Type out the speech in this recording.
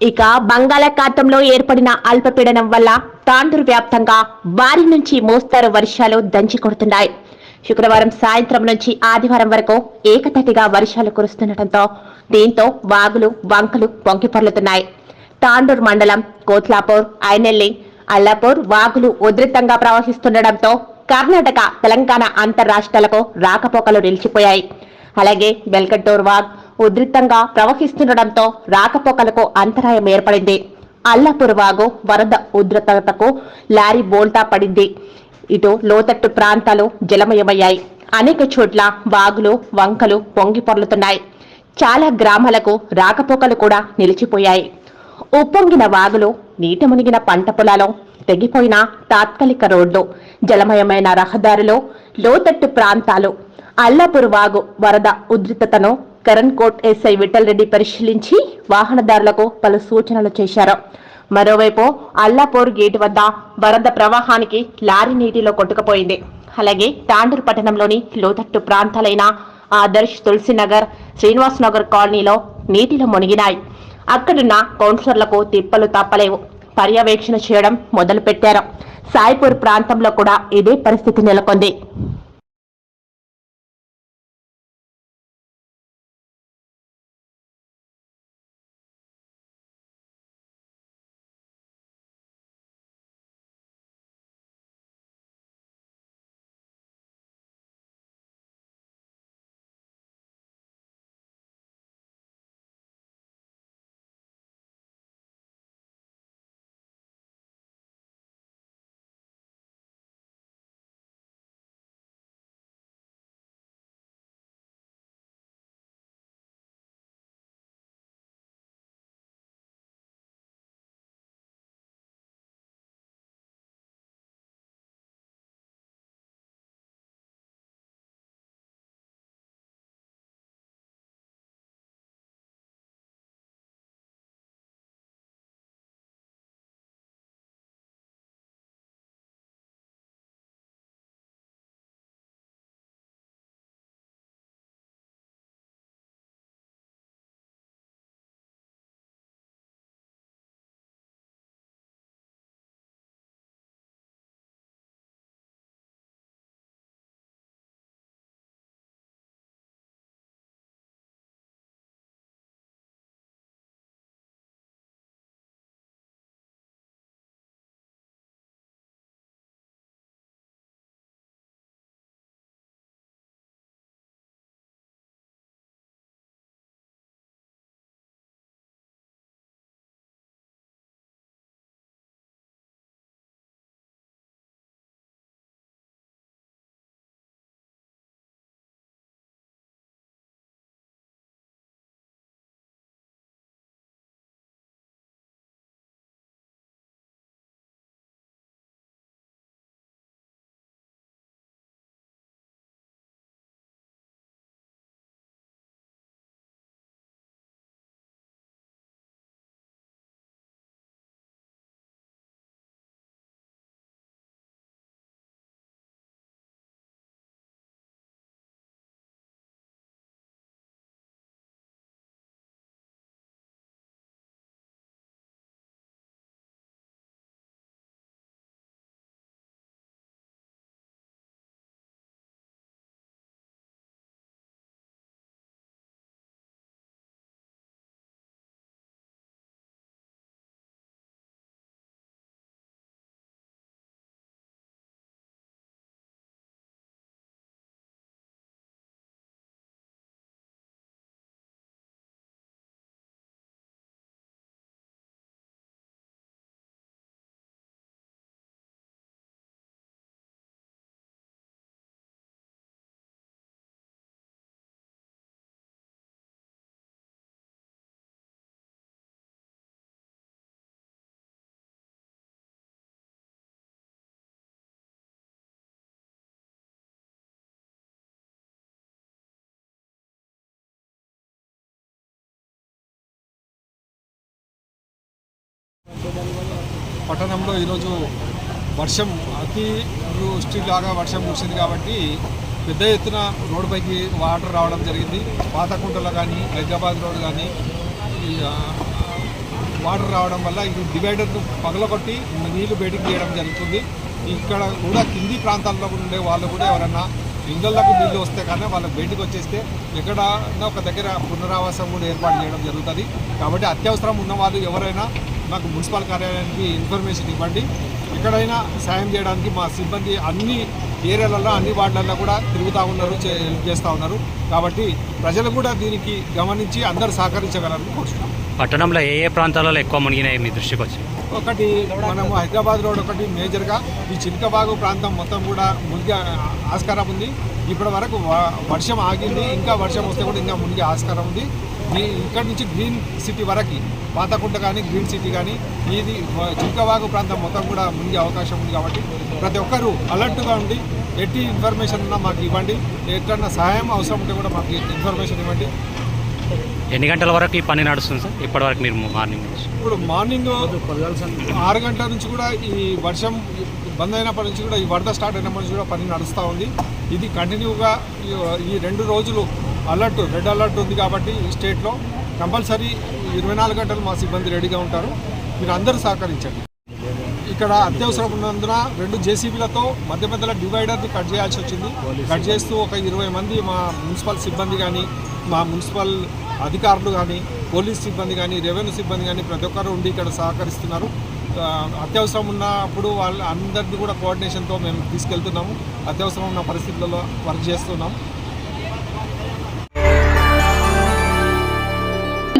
ఇక బంగాళాఖాతంలో ఏర్పడిన అల్పపీడనం వల్ల తాండూరు వ్యాప్తంగా భారీ నుంచి మోస్తారు వర్షాలు దంచి కొడుతున్నాయి. శుక్రవారం సాయంత్రం నుంచి ఆదివారం వరకు ఏకతటిగా వర్షాలు కురుస్తుండటంతో దీంతో వాగులు వంకలు పొంగిపర్లుతున్నాయి తాండూరు మండలం కోత్లాపూర్ ఐనెల్లి అల్లాపూర్ వాగులు ఉధృతంగా ప్రవహిస్తుండటంతో కర్ణాటక తెలంగాణ అంతర్రాష్ట్రాలకు రాకపోకలు నిలిచిపోయాయి. అలాగే వెల్కట్టూర్ వాగ్ ఉధృతంగా ప్రవహిస్తుండటంతో రాకపోకలకు అంతరాయం ఏర్పడింది. అల్లాపూర్ వాగు వరద ఉధృతతకు లారీ బోల్తా పడింది. ఇటు లోతట్టు ప్రాంతాలు జలమయమయ్యాయి. అనేక చోట్ల వాగులు వంకలు పొంగి పొర్లుతున్నాయి. చాలా గ్రామాలకు రాకపోకలు కూడా నిలిచిపోయాయి. ఉప్పొంగిన వాగులు నీట మునిగిన పంట పొలాలు తెగిపోయిన తాత్కాలిక రోడ్లు జలమయమైన రహదారులు లోతట్టు ప్రాంతాలు అల్లాపూర్ వాగు వరద ఉధృతతను కరణ్ కోట్ ఎస్ఐ విఠల్ రెడ్డి పరిశీలించి వాహనదారులకు పలు సూచనలు చేశారు. మరోవైపు అల్లాపూర్ గేటు వద్ద వరద ప్రవాహానికి లారీ నీటిలో కొట్టుకుపోయింది. అలాగే తాండూరు పట్టణంలోని లోతట్టు ప్రాంతాలైన ఆదర్శ్ తులసినగర్ శ్రీనివాస్ నగర్ కాలనీలో నీటిలో మునిగినాయి. అక్కడున్న కౌన్సిలర్లకు తిప్పలు తప్పలేవు. పర్యవేక్షణ చేయడం మొదలుపెట్టారు. సాయిపూర్ ప్రాంతంలో కూడా ఇదే పరిస్థితి నెలకొంది. పట్టణంలో ఈరోజు వర్షం అతి వృష్టి లాగా వర్షం కురిసింది కాబట్టి పెద్ద ఎత్తున రోడ్డుపైకి వాటర్ రావడం జరిగింది. పాతకుంటలో కానీ హైదరాబాద్ రోడ్ కానీ వాటర్ రావడం వల్ల ఇది డివైడర్ను పగలగొట్టి నీళ్ళు బయటికి తీయడం జరుగుతుంది. ఇక్కడ కూడా కింది ప్రాంతాల్లో ఉండే వాళ్ళు కూడా ఎవరన్నా ఇళ్ళకు నీళ్ళు వస్తే కానీ వాళ్ళకి బయటకు వచ్చేస్తే ఎక్కడన్నా ఒక దగ్గర పునరావాసం కూడా ఏర్పాటు చేయడం జరుగుతుంది. కాబట్టి అత్యవసరం ఉన్న వాళ్ళు ఎవరైనా మాకు మున్సిపల్ కార్యాలయానికి ఇన్ఫర్మేషన్ ఇవ్వండి. ఎక్కడైనా సాయం చేయడానికి మా సిబ్బంది అన్ని ఏరియాలలో అన్ని వార్డులలో కూడా తిరుగుతూ ఉన్నారు హెల్ప్ చేస్తూ ఉన్నారు. కాబట్టి ప్రజలు కూడా దీనికి గమనించి అందరూ సహకరించగలరని కోరుతున్నాం పట్టణంలో ఏ ఏ ప్రాంతాలలో ఎక్కువ మునిగినాయి మీ దృష్టికి వచ్చి? ఒకటి మనము హైదరాబాద్ రోడ్ ఒకటి మేజర్గా ఈ చిలకబాగు ప్రాంతం మొత్తం కూడా మునిగే ఆస్కారం ఉంది. ఇప్పటి వరకు వర్షం ఆగింది. ఇంకా వర్షం వస్తే కూడా ఇంకా మునిగే ఆస్కారం ఉంది. ఇక్కడ నుంచి గ్రీన్ సిటీ వరకు పాతకుంట కానీ గ్రీన్ సిటీ కానీ ఇది చిలకబాగు ప్రాంతం మొత్తం కూడా మునిగే అవకాశం ఉంది కాబట్టి ప్రతి ఒక్కరూ అలర్ట్గా ఉండి ఎట్టి ఇన్ఫర్మేషన్ ఉన్నా మాకు ఇవ్వండి. ఎక్కడన్నా సహాయం అవసరం ఉంటే కూడా మాకు ఇన్ఫర్మేషన్ ఇవ్వండి. ఎన్ని గంటల వరకు ఈ పని నడుస్తుంది సార్? ఇప్పటి వరకు మీరు మార్నింగ్ నుంచి? ఇప్పుడు మార్నింగ్ ఆరు గంటల నుంచి కూడా ఈ వర్షం బంద్ అయినప్పటి నుంచి కూడా ఈ వరద స్టార్ట్ అయినప్పటి నుంచి కూడా పని నడుస్తూ ఉంది. ఇది కంటిన్యూగా ఈ- ఈ రెండు రోజులు అలర్ట్ రెడ్ అలర్ట్ ఉంది కాబట్టి ఈ స్టేట్లో కంపల్సరీ ఇరవై నాలుగు గంటలు మా సిబ్బంది రెడీగా ఉంటారు. మీరు అందరూ సహకరించండి. ఇక్కడ అత్యవసరం ఉన్నందున రెండు జేసీబీలతో మధ్య మధ్యలో డివైడర్ని కట్ చేయాల్సి వచ్చింది. కట్ చేస్తూ ఒక ఇరవై మంది మా మున్సిపల్ సిబ్బంది కానీ మా మున్సిపల్ అధికారులు కానీ పోలీస్ సిబ్బంది కానీ రెవెన్యూ సిబ్బంది కానీ ప్రతి ఒక్కరు ఉండి ఇక్కడ సహకరిస్తున్నారు. అత్యవసరం ఉన్నప్పుడు వాళ్ళ అందరిని కూడా కోఆర్డినేషన్తో మేము తీసుకెళ్తున్నాము. అత్యవసరం ఉన్న పరిస్థితులలో వర్క్ చేస్తున్నాము